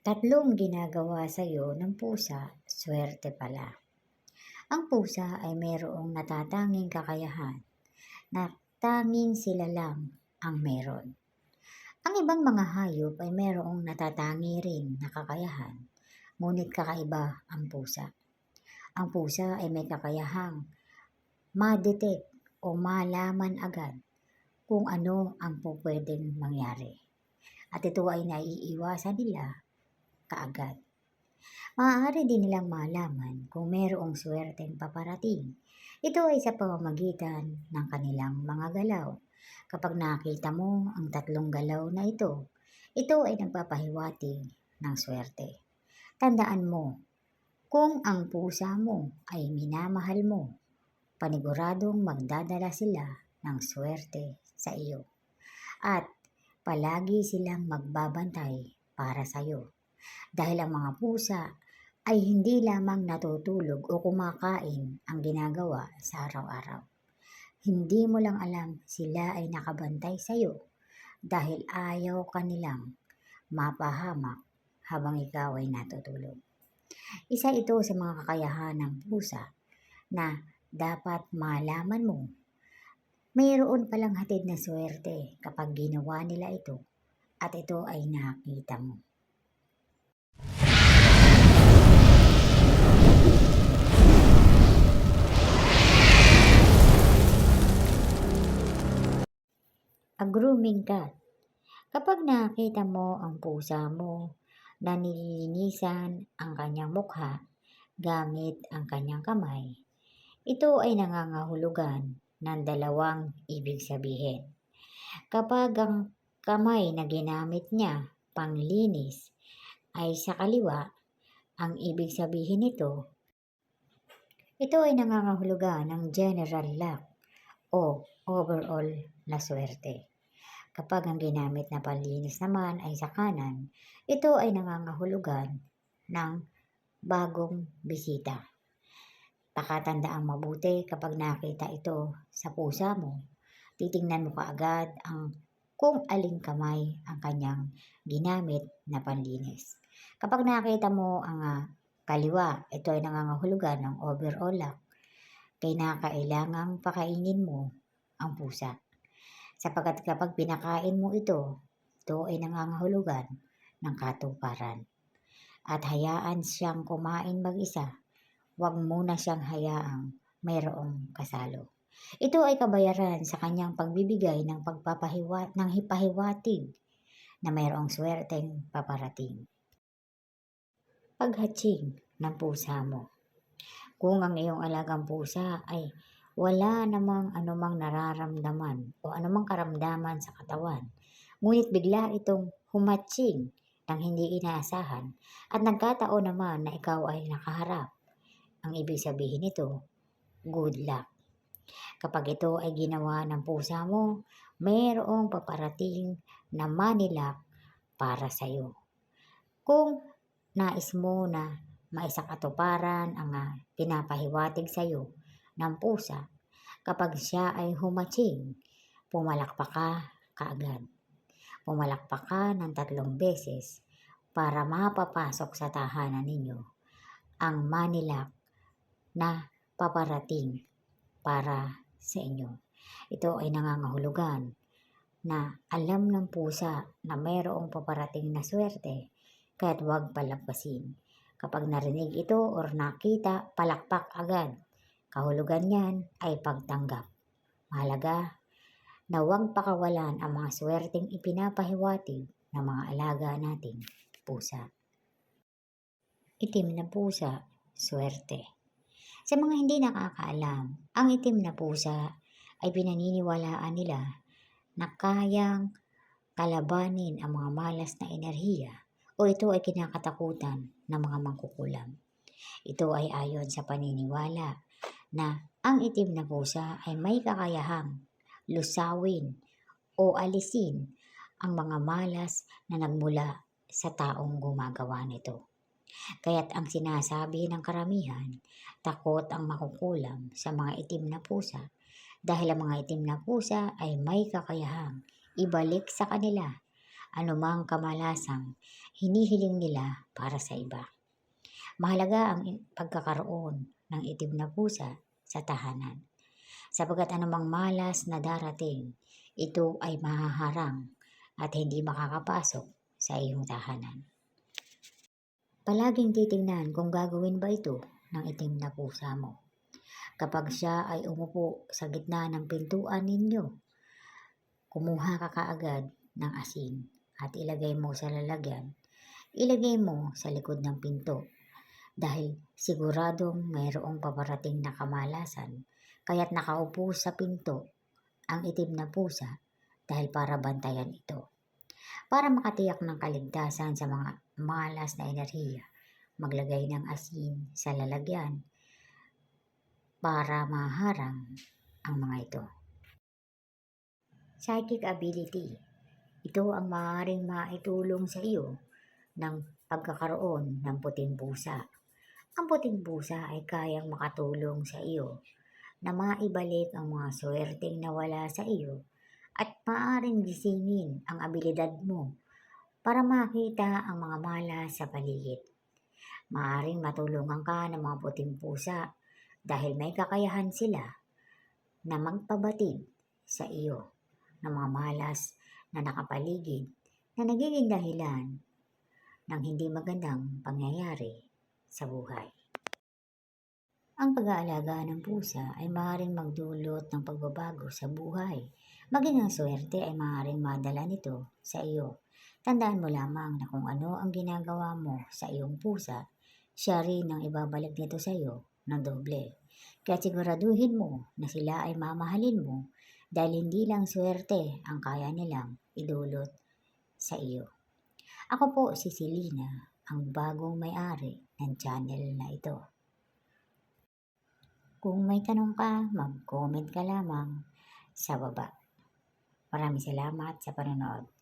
Tatlong ginagawa sa iyo ng pusa, swerte pala. Ang pusa ay mayroong natatanging kakayahan na tanging sila lang ang meron. Ang ibang mga hayop ay mayroong natatangi rin na kakayahan, ngunit kakaiba ang pusa. Ang pusa ay may kakayahang madetect o malaman agad kung ano ang pupwedeng mangyari. At ito ay naiiwasan nila kaagad. Maaari din nilang malaman kung mayroong swerteng paparating. Ito ay sa pamamagitan ng kanilang mga galaw. Kapag nakita mo ang tatlong galaw na ito, ito ay nagpapahiwatig ng swerte. Tandaan mo, kung ang pusa mo ay minamahal mo, paniguradong magdadala sila ng swerte sa iyo. At palagi silang magbabantay para sa iyo. Dahil ang mga pusa ay hindi lamang natutulog o kumakain ang ginagawa sa araw-araw. Hindi mo lang alam sila ay nakabantay sa iyo dahil ayaw kanilang mapahamak habang ikaw ay natutulog. Isa ito sa mga kakayahan ng pusa na dapat malaman mo. Mayroon palang hatid na swerte kapag ginawa nila ito at ito ay nakita mo. A grooming cat. Kapag nakita mo ang pusa mo na nililinisan ang kanyang mukha gamit ang kanyang kamay, ito ay nangangahulugan ng dalawang ibig sabihin. Kapag ang kamay na ginamit niya panglinis ay sa kaliwa, ang ibig sabihin nito, ito ay nangangahulugan ng general luck o overall na swerte. Kapag ang ginamit na panlinis naman ay sa kanan, ito ay nangangahulugan ng bagong bisita. Pakatandaan mabuti kapag nakita ito sa pusa mo, titingnan mo kaagad ang kung aling kamay ang kanyang ginamit na panlinis. Kapag nakita mo ang ah, kaliwa, ito ay nangangahulugan ng overall luck. Kailangang pakainin mo ang pusa sapagkat kapag pinakain mo ito, ito ay nangangahulugan ng katuparan. At hayaan siyang kumain mag-isa, huwag muna siyang hayaang mayroong kasalo. Ito ay kabayaran sa kanyang pagbibigay ng pagpapahiwat ng hipahiwatig na mayroong swerteng paparating. Paghatching ng pusa mo. Kung ang iyong alagang pusa ay wala namang anumang nararamdaman o anumang karamdaman sa katawan. Ngunit bigla itong humatching ng hindi inaasahan at nagkataon naman na ikaw ay nakaharap. Ang ibig sabihin nito, good luck. Kapag ito ay ginawa ng pusa mo, mayroong paparating na manilak para sa iyo. Kung nais mo na maisakatuparan ang uh, pinapahiwatig sa iyo ng pusa, kapag siya ay humaching, pumalakpak ka kaagad. Pumalakpak ka ng tatlong beses para mapapasok sa tahanan ninyo ang manilak na paparating para sa inyo. Ito ay nangangahulugan na alam ng pusa na mayroong paparating na swerte kaya't huwag palagpasin. Kapag narinig ito or nakita, palakpak agad Kahulugan niyan ay pagtanggap. Mahalaga na huwag pakawalan ang mga swerteng ipinapahiwatig ng mga alaga nating pusa. Itim na pusa, swerte. Sa mga hindi nakakaalam, ang itim na pusa ay pinaniniwalaan nila na kayang kalabanin ang mga malas na enerhiya o ito ay kinakatakutan ng mga mangkukulam. Ito ay ayon sa paniniwala na ang itim na pusa ay may kakayahang lusawin o alisin ang mga malas na nagmula sa taong gumagawa nito. Kaya't ang sinasabi ng karamihan, takot ang makukulam sa mga itim na pusa dahil ang mga itim na pusa ay may kakayahang ibalik sa kanila anumang kamalasang hinihiling nila para sa iba. Mahalaga ang pagkakaroon ng itim na pusa sa tahanan. Sapagat anumang malas na darating, ito ay mahaharang at hindi makakapasok sa iyong tahanan. Palaging titingnan kung gagawin ba ito ng itim na pusa mo. Kapag siya ay umupo sa gitna ng pintuan ninyo, kumuha ka kaagad ng asin at ilagay mo sa lalagyan. Ilagay mo sa likod ng pinto dahil siguradong mayroong paparating na kamalasan kaya't nakaupo sa pinto ang itim na pusa dahil para bantayan ito. Para makatiyak ng kaligtasan sa mga malas na enerhiya, maglagay ng asin sa lalagyan para maharang ang mga ito. Psychic ability. Ito ang maaaring maitulong sa iyo ng pagkakaroon ng puting pusa. Ang puting pusa ay kayang makatulong sa iyo na maibalik ang mga swerteng nawala sa iyo at maaaring gisingin ang abilidad mo para makita ang mga malas sa paligid. Maaaring matulungan ka ng mga puting pusa dahil may kakayahan sila na magpabatid sa iyo ng mga malas na nakapaligid na nagiging dahilan ng hindi magandang pangyayari sa buhay. Ang pag-aalaga ng pusa ay maaaring magdulot ng pagbabago sa buhay. Maging ang swerte ay maaaring madala nito sa iyo. Tandaan mo lamang na kung ano ang ginagawa mo sa iyong pusa, siya rin ang ibabalik nito sa iyo ng doble. Kaya siguraduhin mo na sila ay mamahalin mo dahil hindi lang swerte ang kaya nilang idulot sa iyo. Ako po si Selena, ang bagong may-ari ng channel na ito. Kung may tanong ka, mag-comment ka lamang sa baba. Maraming salamat sa panonood.